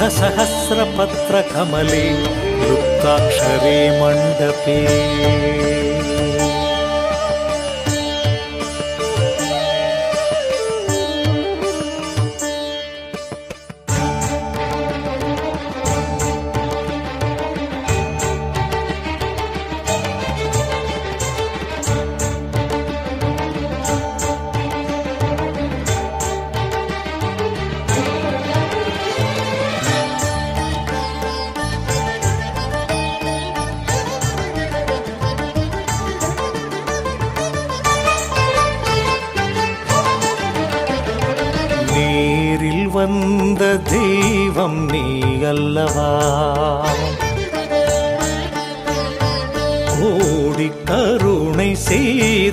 नित्योद्बुद्धसहस्रपत्रकमले लुप्ताक्षरे मण्डपे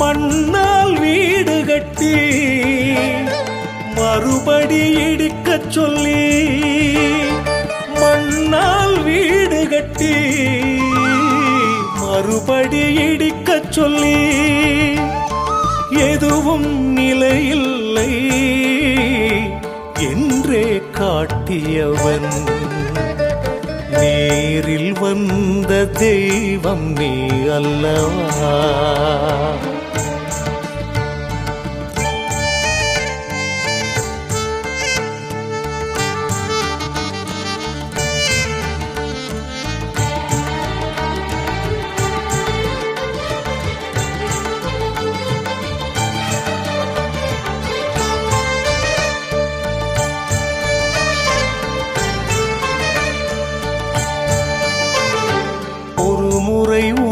மண்ணால் வீடு கட்டி மறுபடி இடிக்கச் சொல்லி மண்ணால் வீடு கட்டி மறுபடி இடிக்க சொல்லி எதுவும் நிலையில்லை என்றே காட்டியவன். நேரில் வந்த தெய்வம் நீ அல்லவா?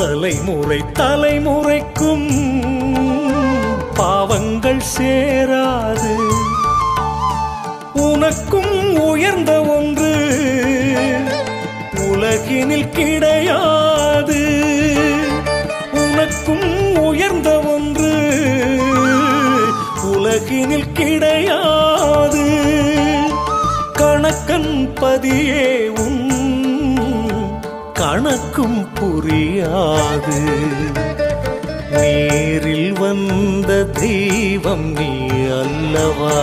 தலைமுறை தலைமுறைக்கும் பாவங்கள் சேராது. உனக்கும் உயர்ந்த ஒன்று உலகினில் கிடையாது. உனக்கும் உயர்ந்த ஒன்று உலகினில் கிடையாது. கணக்கன் பதியே உன் கணக்கும் புரியாது. நேரில் வந்த தெய்வம் நீ அல்லவா?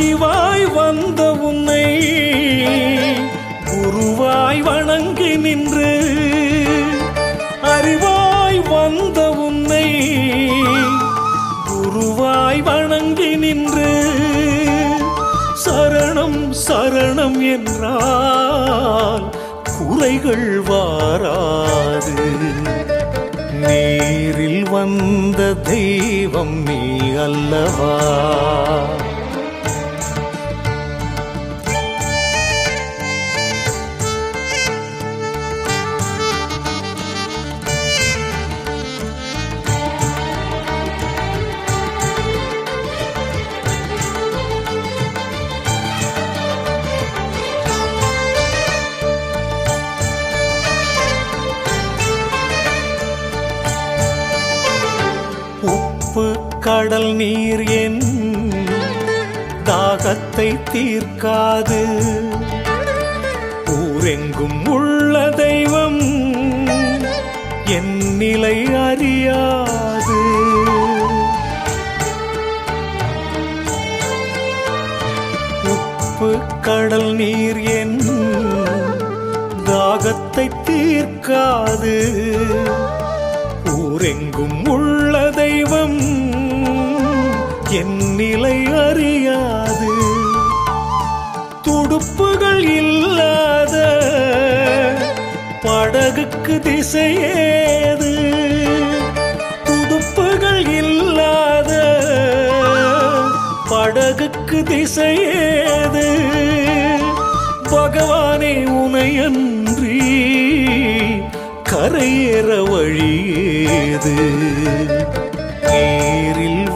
அறிவாய் வந்த உன்னை குருவாய் வணங்கி நின்று அறிவாய் வந்த உன்னை குருவாய் வணங்கி நின்று சரணம் சரணம் என்றால் குறைகள் வாராது. நேரில் வந்த தெய்வம் நீ அல்லவா? கடல் நீர் என் தாகத்தை தீர்க்காது. ஊரெங்கும் உள்ள தெய்வம் என் நிலை அறியாது. உப்பு கடல் நீர் என் தாகத்தை தீர்க்காது. ஊரெங்கும் உள்ள அறியாது துடுப்புகள் இல்லாத படகுக்கு திசையேது. துடுப்புகள் இல்லாத படகுக்கு திசையேது. பகவானே உனையன்றி கரையேற வழியேது. நேரில்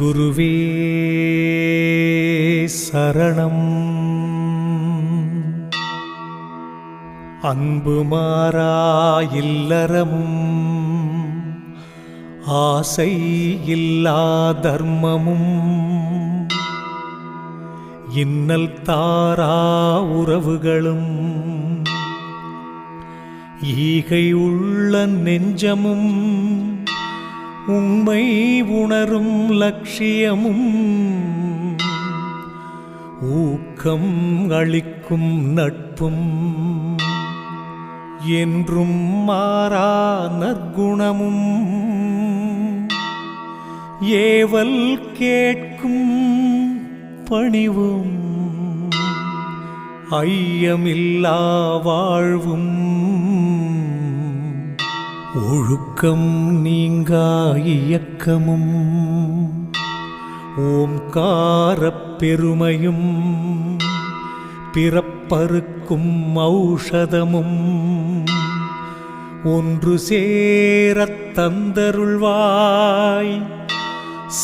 குருவே சரணம். அன்பு மாறா இல்லறமும் ஆசை இல்லா தர்மமும். இன்னல் தாரா உறவுகளும் ஈகை உள்ள நெஞ்சமும் உண்மை உணரும் லட்சியமும் ஊக்கம் அளிக்கும் நட்பும் என்றும் மாறா நற்குணமும். ஏவல் கேட்கும் பணிவும் ஐயமில்லா வாழ்வும் ஒழுக்கம் நீங்கா இயக்கமும் ஓம்காரப் பெருமையும் பிறப்பறுக்கும் ஔஷதமும். ஒன்று சேரத் தந்தருள்வாய்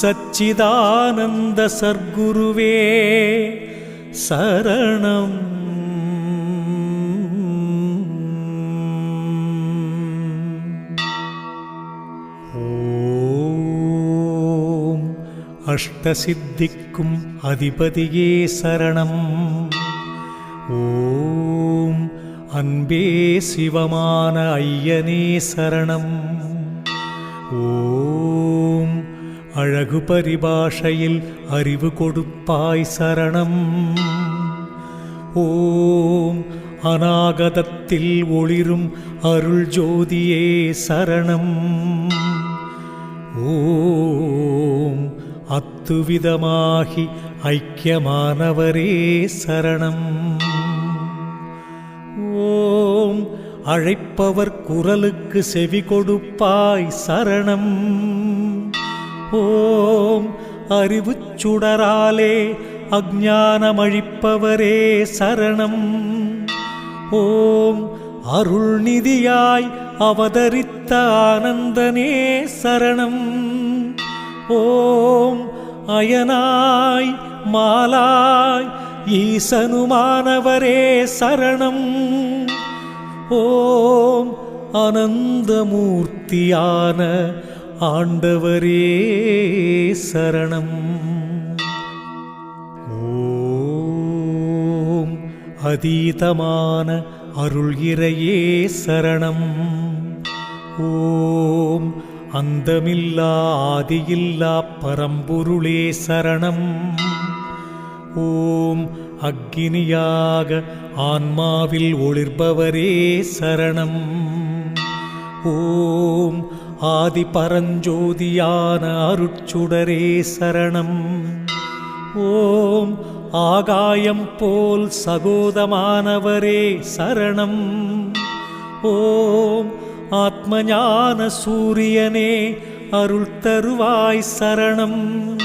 சச்சிதானந்த சர்க்குருவே சரணம். அஷ்டசித்திக்கும் அதிபதியே சரணம். ஓம் அன்பே சிவமான ஐயனே சரணம். ஓம் அழகு பரிபாஷையில் அறிவு கொடுப்பாய் சரணம். ஓம் அநாகதத்தில் ஒளிரும் அருள் ஜோதியே சரணம். ஓ அத்துவிதமாகி ஐக்கியமானவரே சரணம். ஓம் அழைப்பவர் குரலுக்கு செவி கொடுப்பாய் சரணம். ஓம் அறிவு சுடராலே அஜானமழிப்பவரே சரணம். ஓம் அருள்நிதியாய் அவதரித்த ஆனந்தனே சரணம். ஓம் அயனாய் மாலாய் ஈசனுமானவரே சரணம். ஓம் அனந்தமூர்த்தியான ஆண்டவரே சரணம். ஓம் அதீதமான அருள் இறையே சரணம். ஓம் அந்தமில்லா ஆதியில்லா பரம்பொருளே சரணம். ஓம் அக்கினியாக ஆன்மாவில் ஒளிர்பவரே சரணம். ஓம் ஆதி பரஞ்சோதியான அருட்சுடரே சரணம். ஓம் ஆகாயம் போல் சகோதமானவரே சரணம். ஓம் ஆத்மஞான சூரியனே அருள் தருவாய் சரணம்.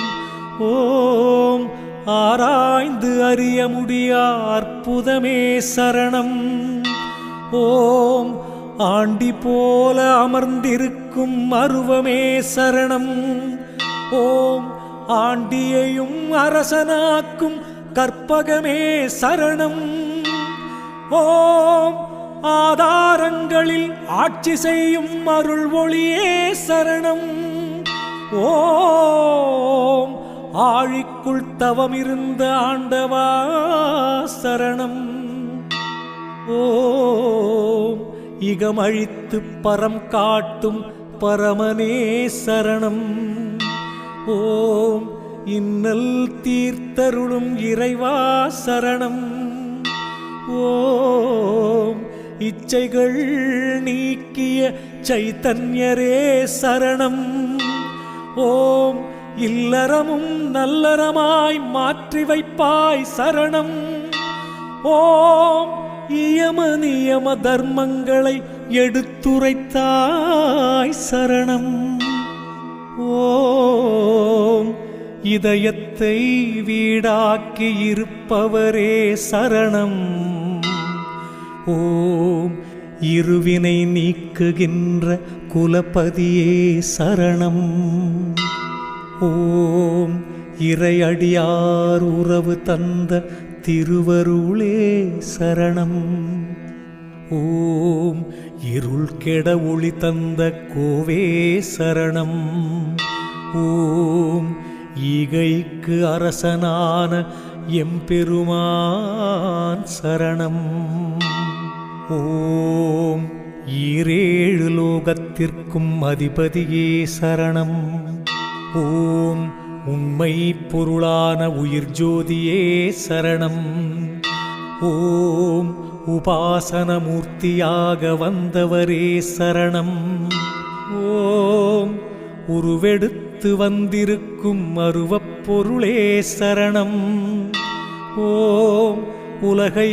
ஓம் ஆராய்ந்து அறிய முடியா அற்புதமே சரணம். ஓம் ஆண்டி போல அமர்ந்திருக்கும் அருவமே சரணம். ஓம் ஆண்டியையும் அரசனாக்கும் கற்பகமே சரணம். ஓம் ஆதாரங்களில் ஆட்சி செய்யும் அருள் ஒளியே சரணம். ஓம் ஆழிக்குள் தவம் இருந்த ஆண்டவா சரணம். ஓம் இகமழித்து பரம் காட்டும் பரமனே சரணம். ஓம் இன்னல் தீர்த்தருளும் இறைவா சரணம். ஓம் இச்சைகள் நீக்கிய சைத்தன்யரே சரணம். ஓம் இல்லறமும் நல்லறமாய் மாற்றி வைப்பாய் சரணம். ஓம் இயம நியம தர்மங்களை எடுத்துரைத்தாய் சரணம். ஓம் இதயத்தை வீடாக்கி இருப்பவரே சரணம். ஓம். இருவினை நீக்குகின்ற குலபதியே சரணம். ஓம். இறையடியார் உறவு தந்த திருவருளே சரணம். ஓம். இருள் கெட ஒளி தந்த கோவே சரணம். ஓம். ஈகைக்கு அரசனான எம்பெருமான் சரணம். ஓம் ஈரேழு லோகத்திற்கும் அதிபதியே சரணம். ஓம் உண்மை பொருளான உயிர் ஜோதியே சரணம். ஓம் உபாசனமூர்த்தியாக வந்தவரே சரணம். ஓம் உருவெடுத்து வந்திருக்கும் அருவப் பொருளே சரணம். ஓம் உலகை